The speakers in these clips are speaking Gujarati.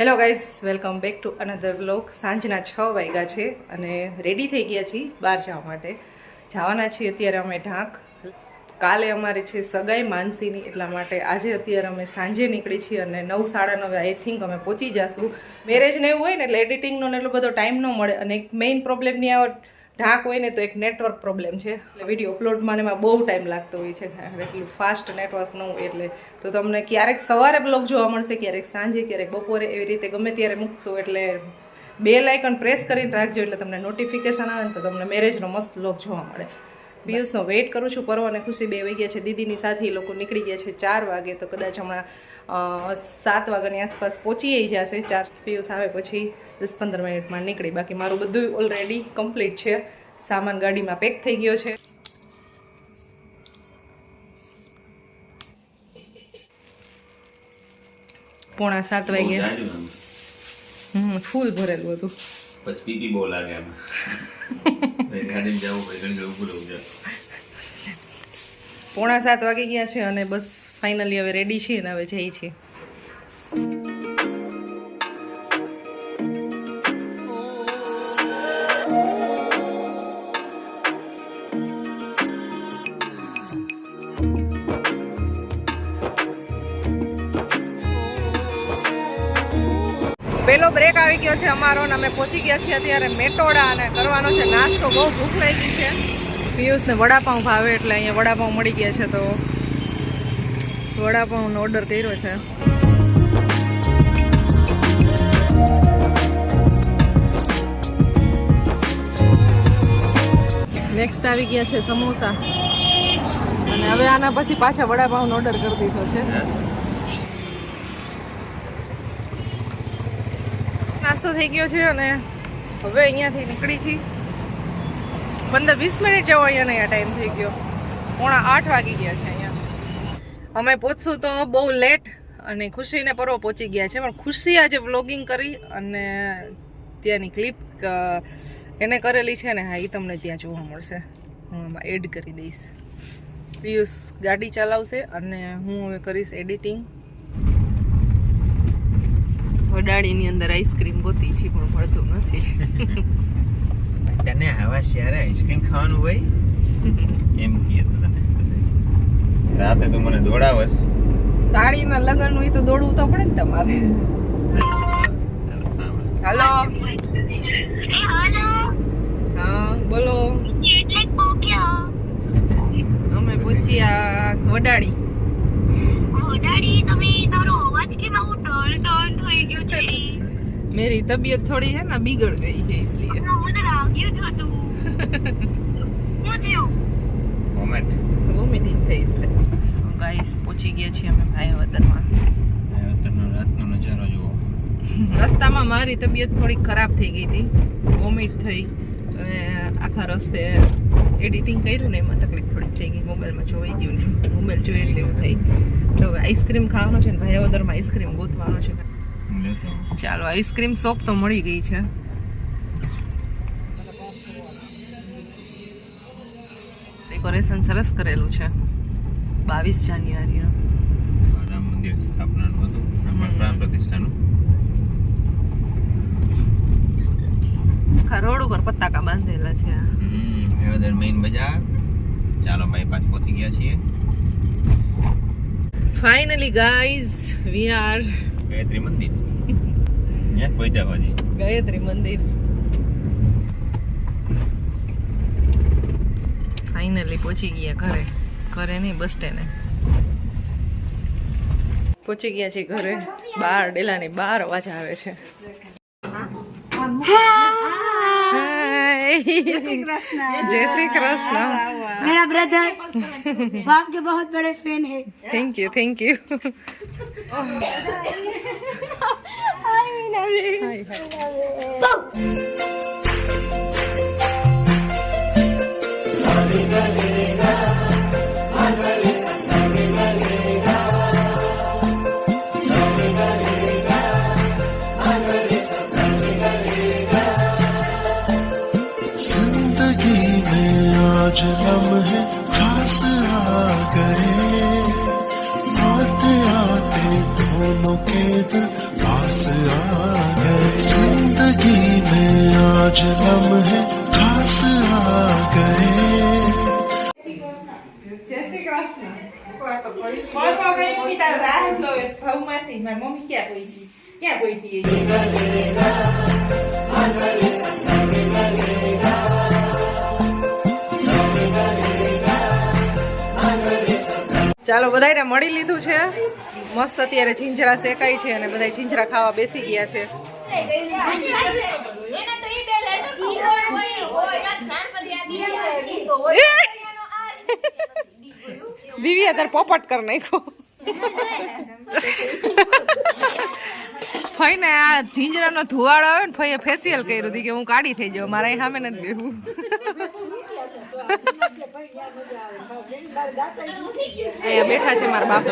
Hello guys welcome back to another blog સાંજના છ વાગ્યા છે અને રેડી થઈ ગયા છીએ બહાર જવા માટે. જવાના છીએ અત્યારે અમે ઢાંક. કાલે અમારે છે સગાઈ માનસીની, એટલા માટે આજે અત્યારે અમે સાંજે નીકળી છીએ અને નવ સાડા નવે આઈ થિંક અમે પહોંચી જશું. મેરેજ ને એવું હોય ને એટલે એડિટિંગનો ને એટલો બધો ટાઈમ ન મળે અને એક મેઇન પ્રોબ્લેમની આ ઢાંક હોય ને તો એક નેટવર્ક પ્રોબ્લેમ છે. એટલે વીડિયો અપલોડમાં એમાં બહુ ટાઈમ લાગતો હોય છે. એટલું ફાસ્ટ નેટવર્ક ન હોય એટલે. તો તમને ક્યારેક સવારે બ્લોગ જોવા મળશે, ક્યારેક સાંજે, ક્યારેક બપોરે એવી રીતે ગમે ત્યારે મૂકશો. એટલે બે લાઇકન પ્રેસ કરીને રાખજો એટલે તમને નોટિફિકેશન આવે ને તો તમને મેરેજનો મસ્ત બ્લોગ જોવા મળે. પિયુષનો વેઇટ કરું છું પરવા અને ખુશી બે વાગ્યા છે. દીદીની સાથે એ લોકો નીકળી ગયા છે ચાર વાગે તો કદાચ હમણાં સાત વાગ્યાની આસપાસ પહોંચી જશે. ચાર પિયુષ આવે પછી દસ પંદર મિનિટમાં નીકળી. બાકી મારું બધું ઓલરેડી કમ્પ્લીટ છે. સામાન ગાડીમાં પેક થઈ ગયો છે. પોણા સાત વાગે બહુ જાજુ આમ. હમ ફૂલ ભરેલું હતું. પછી પીપી બહુ લાગે એમાં. ગાડીમાં જવું ઘણી ઘડી ઊભું છે. પોણા સાત વાગી ગયા છે અને બસ ફાઇનલી હવે રેડી છીએ ને હવે જઈ છીએ. પેલો બ્રેક આવી ગયો છે અમારો ને અમે પહોંચી ગયા છીએ અત્યારે મેટોડા અને કરવાનો છે નાસ્તો. બહુ ભૂખ લાગી છે. પિયુષને વડાપાઉં ભાવે એટલે અહીંયા વડાપાઉં મળી ગયા છે તો વડાપાઉંનો ઓર્ડર કર્યો છે. નેક્સ્ટ આવી ગયા છે સમોસા. અને હવે આના પછી પાછા વડાપાઉંનો ઓર્ડર કરી દીધો છે. નાસ્તો થઈ ગયો છે અને હવે અહીંયાથી નીકળી છીએ પંદર વીસ મિનિટ જેવો અહીંયા ટાઈમ થઈ ગયો. પોણા આઠ વાગી ગયા છે અહીંયા. અમે પહોંચશું તો બહુ લેટ અને ખુશીને પર્વ પહોંચી ગયા છે. પણ ખુશી આજે વ્લોગિંગ કરી અને ત્યાંની ક્લિપ એને કરેલી છે ને, હા એ તમને ત્યાં જોવા મળશે. હું આમાં એડ કરી દઈશ. પિયુષ ગાડી ચલાવશે અને હું હવે કરીશ એડિટિંગ વડાળીની અંદર આઈસ્ક્રીમ ગોતી છે પણ મળતું નથી. તને આવા શિયારે આઈસ્ક્રીમ ખાવાનું હોય? એમ કહે તને. રાતે તો મને દોડાવસ સાડીના લગ્ન હોય તો દોડવું તો પડે ને તમારે. હાલો. હા બોલો. અમે પૂછ્યા વડાળી ઓડાડી તમે તારો અવાજ કેમ આવું ટર્ન ટર્ન થઈ ગયો છે मेरी तबीयत थोड़ी है ना बिगड़ गई है इसलिए હા, મને લાગ્યું જ હતું હું થયું મોમેન્ટ વોમિટિંગ થઈ એટલે સો ગાઈસ પહોંચી ગયા છીએ અમે ભાયાવદરમાં તનો રાતનો નજારો જુઓ રસ્તામાં મારી તબિયત થોડી ખરાબ થઈ ગઈ હતી વોમિટ થઈ અને આખા રસ્તે એડિટિંગ કર્યું ને એમાં તકલીફ થોડીક થઈ ગઈ મોબાઈલમાં જોવાઈ ગયું ને મોબાઈલ જોઈએ એટલે એવું થઈ તો હવે આઈસ્ક્રીમ ખાવાનો છે ને ભાયાવદરમાં આઈસ્ક્રીમ ગોતવાનો છે હું લેતો આવું. ચાલો આઈસ્ક્રીમ શોપ તો મળી ગઈ છે. ડેકોરેશન સરસ કરેલું છે. બાવીસ જાન્યુઆરીનું. રામ મંદિર સ્થાપનાનું હતું પ્રાણ પ્રતિષ્ઠાનું આખા રોડ ઉપર પતાકા બાંધેલા છે. હળદર મેઇન બજાર. ચાલો બાયપાસ પહોંચી ગયા છીએ. Finally guys we are Gayatri Mandir. ત્યાં જ પહોંચ્યા હજી ગાયત્રી મંદિર. ફાઇનલી પહોંચી ગયા ઘરે. ઘરે નહીં બસ સ્ટેન્ડે પહોંચી ગયા છે ઘરે. બાર ડેલાની બાર અવાજ આવે છે. હાય. જય શ્રી કૃષ્ણ. मेरा ब्रदर बाप के बहुत बड़े फ़ैन है। थैंक यू थैंक यू हाय हाय के दिल पास आ गए जिंदगी में आज लम्हे खास आ गए મમ્મી ક્યાં પહોંચી ક્યાં પહોંચી ચાલો બધાને મળી લીધું છે. મસ્ત અત્યારે ઝીંજરા શેકાય છે અને બધા ઝીંજરા ખાવા બેસી ગયા છે. દિવ્યા તાર પોપટ કર નાખ્યો. ફઈને આ જીંજરાનો ધુવાડો આવે ને ફઈએ ફેશિયલ કર્યું હતું કે હું કાઢી થઈ જાઉં મારા સામે નથી બેહવું. અહીંયા બેઠા છે મારા બાપ.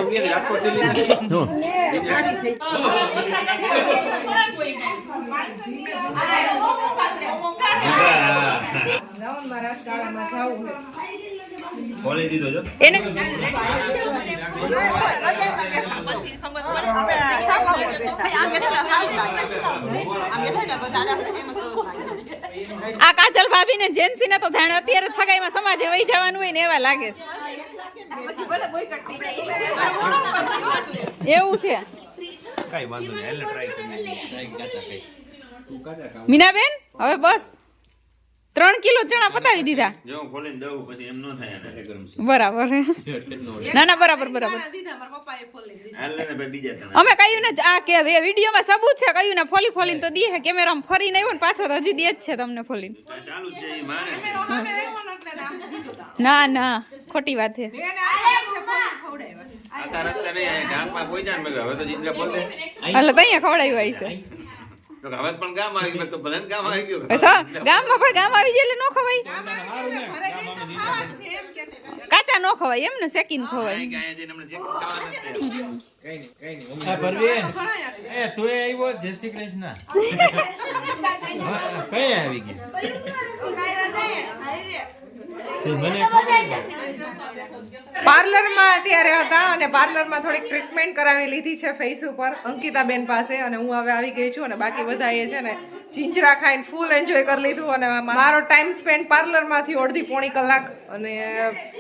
ખોલી એમ છો એને આ કાજલ ભાભી ને જેન્સી ને તો જાણે અત્યારે જ સગાઈમાં સમાજે વહી જવાનું હોય ને એવા લાગે છે. એવું છે? મીનાબેન હવે બસ. ત્રણ કિલો ચણા પતાવી દીધા. જો ખોલીને દઉં પછી એમ ન થાય આને ગરમ છે બરાબર ના ના બરાબર બરાબર. અમે કહ્યું ને આ કે વિડીયોમાં સબૂત છે કહ્યું ને ફોલી ફોલીને તો દીએ કેમેરામાં ફરીને આવ્યો ને પાછો તો હજી દે જ છે તમને ફોલીને. ચાલુ જ છે એ મારે. ના ના ખોટી વાત છે. નહીં એટલે તઅહીંયા ખવડાવ્યું આવી છે. તો હવે પણ ગામ આવી ગયું તો ભલે ગામ આવી ગયું. ગામમાં કોઈ ગામ આવી જાય એટલે નો. ખવાય કાચા નો ખવાય એમ ને શેકીને ખવાય. અહીં કે અહીંયા જઈને હમણાં ચેક ખાવાના છે. આ પરવીન એ. તું આવ્યો જય શ્રી કૃષ્ણ. કઈ આવી ગયા મને ખબર પાર્લરમાં અત્યારે હતા અને પાર્લરમાં થોડીક ટ્રીટમેન્ટ કરાવી લીધી છે ફેસ ઉપર. અંકિતાબેન પાસે અને હું હવે આવી ગઈ છું અને બાકી બધા એ છે ને ચીંચરા ખાઈને ફૂલ એન્જોય કરી લીધું અને મારો ટાઈમ સ્પેન્ડ પાર્લરમાંથી અડધી પોણી કલાક અને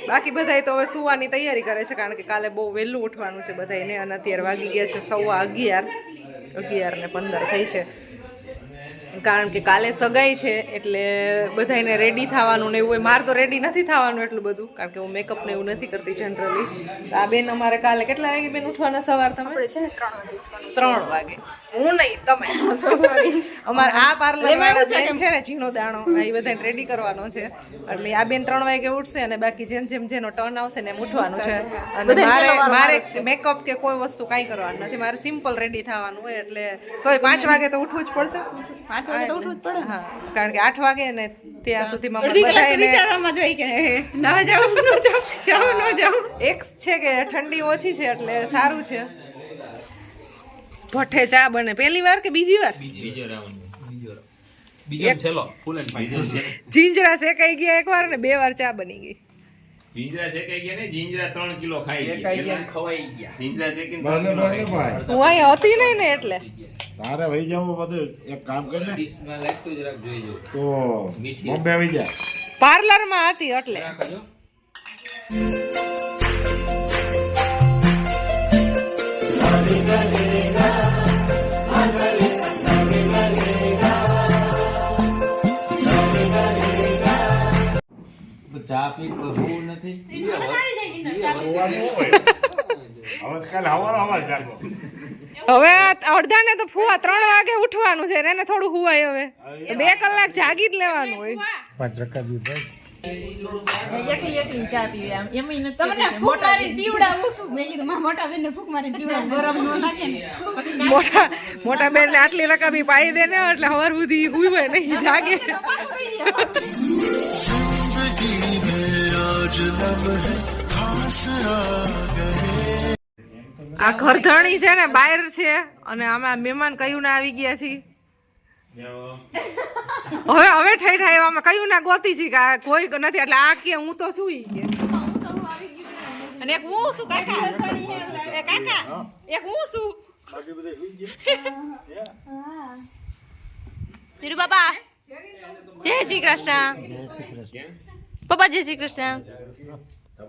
બાકી બધાય તો હવે સુવાની તૈયારી કરે છે કારણ કે કાલે બહુ વહેલું ઉઠવાનું છે બધાને અને અત્યારે વાગી ગયા છે સવા અગિયાર. અગિયાર ને પંદર થઈ છે. કારણ કે કાલે સગાઈ છે એટલે બધાને રેડી થવાનું ને એવું હોય. મારે તો રેડી નથી થવાનું એટલું બધું કારણ કે હું મેકઅપ ને એવું નથી કરતી જનરલી આ બેન અમારે કાલે કેટલા વાગે બેન ઉઠવાના સવાર તમે? છે ને ત્રણ વાગે હું નહીં તમે. અમારે આ પાર્લર છે ને ઝીણો દાણો. એ બધાને રેડી કરવાનો છે. એટલે આ બેન ત્રણ વાગે ઉઠશે અને બાકી જેમ જેમ જેનો ટર્ન આવશે ને એમ ઉઠવાનું છે. અને મારે મારે મેકઅપ કે કોઈ વસ્તુ કાંઈ કરવાનું નથી. મારે સિમ્પલ રેડી થવાનું હોય એટલે તોય પાંચ વાગે તો ઉઠવું જ પડશે. પાંચ વાગે તો ઉઠવું જ પડે હા કારણ કે આઠ વાગે ને ત્યાં સુધીમાં બધાને વિચારવામાં જોઈ કે ના જાઉં ન જાઉં જાઉં ન જાઉં. એક છે કે ઠંડી ઓછી છે એટલે સારું છે. ભઠ્ઠે ચા બને. પહેલી વાર કે બીજી વાર? જીંજરા શેકાઈ ગયા એક વાર ને બે વાર ચા બની ગઈ. જીંજરા શેકાઈ ગયા ને? જીંજરા ત્રણ કિલો ખાઈ ગયા. ગયા ખવાઈ ગયા. જીંજરા શેકીને ભલે ભલે ભાઈ. હું અહીંયા હતી નહીં ને એટલે. તારે વહી જવું બધું. એક કામ કર ને. ડીશમાં લાગતું જરાક જોઈ જો. તો બોમ્બે આવી જા. પાર્લરમાં હતી એટલે. રાખજો ચા પી પ્રભુ નથી. હવે અડધાને તો ફુવા ત્રણ વાગે ઉઠવાનું છે એને થોડું હુવાય હવે. બે કલાક જાગી જ લેવાનું હોય. પાંચ રકા બી મોટા મોટા બેન ને આટલી રકાબી પાઈ દે ને એટલે હવાર સુધી હુવે નહીં જાગે. આ ગયે આ ઘરધણી છે ને બહાર છે અને આમાં મહેમાન કયું ના આવી ગયા છીએ. હવે હવે ઠાઈ ઠાઈ અમે કયું ના ગોતી છે કે કોઈ નથી એટલે આ કે હું તો છું કે. અને એક હું છું કાકા? કાકા એક હું છું? તિરુ બાબા જય શ્રી કૃષ્ણ. જય શ્રી કૃષ્ણ. પપ્પા જય શ્રી કૃષ્ણ.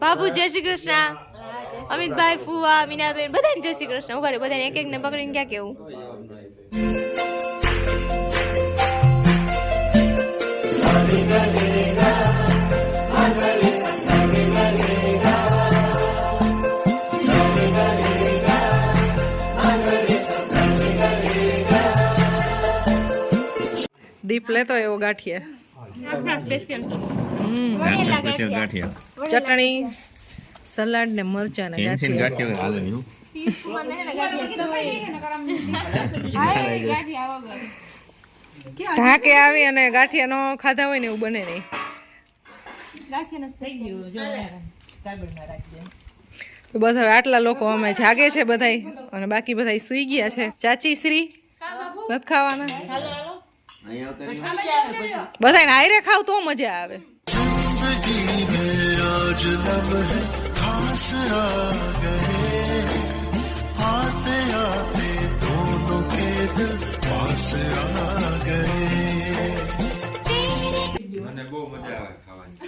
બાબુ જય શ્રી કૃષ્ણ. અમિતભાઈ ફુવા મીનાબેન બધાને જય શ્રી કૃષ્ણ. ઊભા બધાને એક એક ને પકડીને ક્યાં કેવું? દીપ લેતો એવો ગાંઠિયા. આપણા સ્પેશિયલ ચટણી સલાડ ને મરચા ને ગાંઠિયા. ઢાકે આવી અને ગાંઠિયા નો ખાધા હોય ને એવું બને નહીં. તો બસ હવે આટલા લોકો અમે જાગે છે બધાય અને બાકી બધાય સુઈ ગયા છે. ચાચી શ્રી નથી ખાવાના? બધાને આયરે ખાવ તો મજા આવે. जिंदगी में आज लम्हे खास आ गए आते आते दोनों के दिल पास आ गए મને બહુ મજા આવે ખાવાની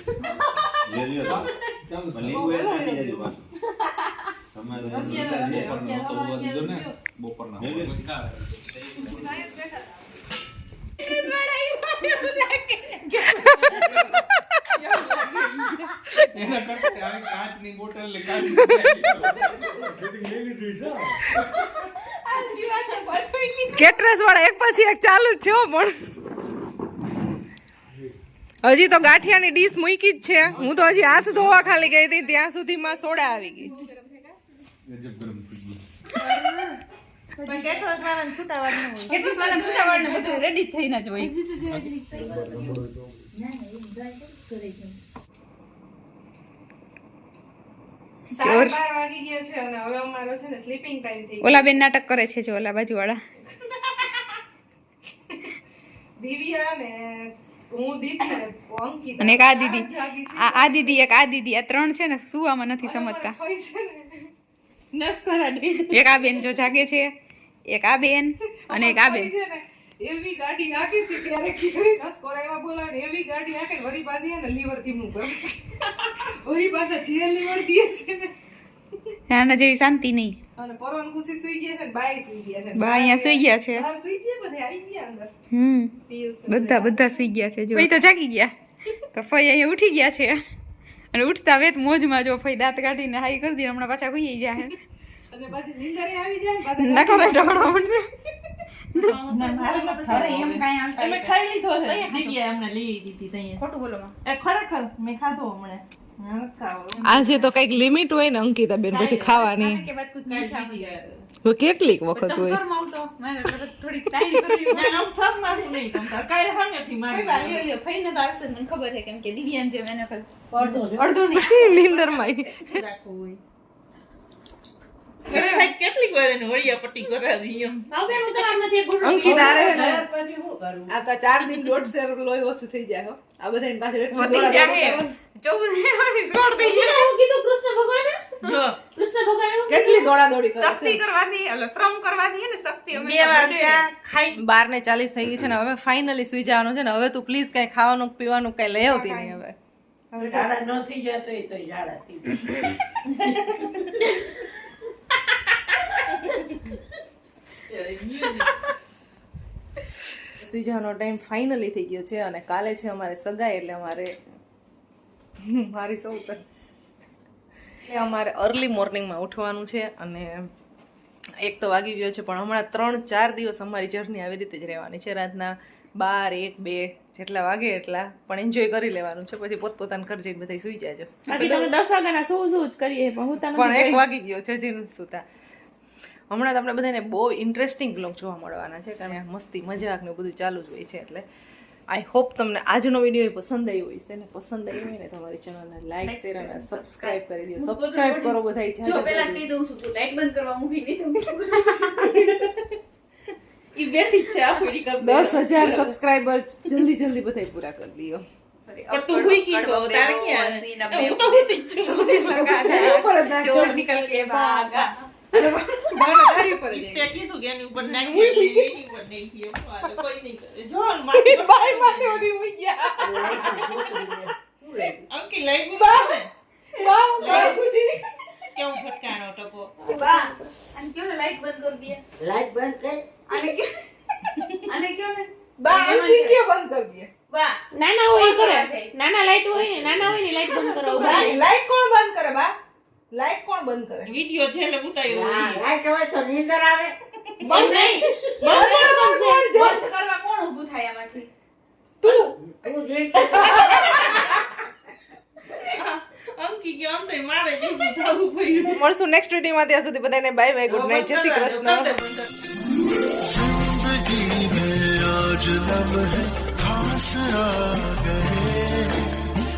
એના કરતા આવી કાચની બોટલ ને કેટરસ વાળા એક પછી એક ચાલુ જ છે પણ હજી તો ગાંઠિયાની ડીશ મૂકી જ છે. હું તો હજી હાથ ધોવા ખાલી ગઈ હતી ત્યાં સુધીમાં સોડા આવી ગઈ. રેડી થઈને જ હોય. ચાર વાગી ગયા છે અને હવે અમારો છે ને સ્લીપિંગ ટાઈમ થઈ ઓલા બેન નાટક કરે છે જો ઓલા બાજુ વાળા દિવ્યા ને હું દીદી ને અને એક આ દીદી. આ આ દીદી એક આ દીદી આ ત્રણ છે ને સુવામાં નથી સમજતા. હોય છે ને નસકોરા ડેડી એક આ બેન જો જાગે છે એક આ બેન અને એક આ બેન. એવી ગાડી આખી છે ત્યારે ક્યારે નસકોરા એવા બોલાવે ને એવી ગાડી હાકે ને વરી પાસે ને લીવરથી મૂકે વરી પાસે જે લીવર દે છે ને. નાના જેવી શાંતિ નહીં. અને પરવાન ખુશી સુઈ ગયા છે ને બાઈ સુઈ ગયા છે. બા અહીંયા સુઈ ગયા છે. હા સુઈ ગયા બધે આવી ગયા અંદર. હમ. બધા બધા. સુઈ ગયા છે જો. ભાઈ તો જાગી ગયા. તો ફઈ અહીંયા ઉઠી ગયા છે. અને ઉઠતા વેત મોજમાં જો ફઈ દાંત કાઢીને હાઈ કરી દે હમણાં પાછા ખુઈ જાય અને પાછી નીંદરે આવી જાય ને પાછા નખો ઢોળવા મળશે આજે તો કંઈક લિમિટ હોય ને અંકિતા બેન પછી ખાવાની કેટલીક વખત હોય નીંદરમાં રાખવું હોય. મને થાય કેટલીક વાર એને વળિયા પટ્ટી કરાવી એમ. અંકિતા અરે ને. આ તો ચાર દિન દોઢ શેર લોહી ઓછું થઈ જાય હો. આ બધા પાછળ એટલું વધી દોડા જાય દોડા કરે. ચૌદ સોળ થઈ જાય જો. કેટલી દોડા દોડી કરે શક્તિ કરવાથી એટલે શ્રમ કરવાથી ને શક્તિ બે વાર ચા ખાઈ. બાર ને ચાલીસ થઈ ગઈ છે ને હવે ફાઇનલી સુઈ જવાનું છે ને હવે તું પ્લીઝ કઈ ખાવાનું પીવાનું કઈ લઈ આવતી નહીં હવે. સુઈ જવાનો ટાઈમ ફાઇનલી થઈ ગયો છે અને કાલે છે અમારે સગાઈ એટલે અમારે મારી સૌ એ અમારે અર્લી મોર્નિંગમાં ઉઠવાનું છે અને એક તો વાગી ગયો છે પણ હમણાં ત્રણ ચાર દિવસ અમારી જર્ની આવી રીતે જ રહેવાની છે. રાતના બાર એક બે જેટલા વાગે એટલા પણ એન્જોય કરી લેવાનું છે. પછી પોતપોતાના ઘર જઈને બધા સુઈ જાય બાકી તમે દસ વાગ્યાના શું શું જ કરીએ પણ હું પણ એક વાગી ગયો છે જીન સુતા હમણાં તો આપણે બધાને બહુ ઇન્ટરેસ્ટિંગ બ્લોગ જોવા મળવાના છે કારણ કે મસ્તી મજાક ને બધું ચાલુ જ હોય છે એટલે આઈ હોપ તમને આજનો વીડિયો પસંદ આવ્યો છે ને પસંદ આવ્યો હોય ને તમારી ચેનલને લાઈક શેર અને સબસ્ક્રાઇબ કરી દો. સબસ્ક્રાઇબ કરો બધા જો પહેલા કહી દઉં છું તું લાઈટ બંધ કરવા મૂકી નહીં ઈ બેઠી છે આ પૂરી કપ દસ હજાર સબસ્ક્રાઇબર જલ્દી જલ્દી બધા પૂરા કરી દો પણ તું હુઈ છો તારે ક્યાં હું? તો હુઈ જ છું. ઉપર જ નાખજો. ચોર કે કે લાઈટ બંધ કરી અને કયો અને કયો ને બા અંકી કે બંધ કરી દે બા નાના હોય કરે. નાના લાઈટ હોય ને, નાના હોય ને લાઈટ બંધ કરો. બા, લાઈટ કોણ બંધ કરે, બા? લાઈટ કોણ બંધ કરે? વિડિયો છે એટલે ઉતાર્યો લાઈટ હોય તો નીંદર આવે. બંધ નહીં. બંધ કરવા કોણ ઊભું થાય આમાંથી? તું. અંકી કે મળશું નેક્સ્ટ વિડીયોમાં ત્યાં સુધી બધાને બાય બાય ગુડ નાઇટ જય શ્રી કૃષ્ણ. જિંદગી ખાસ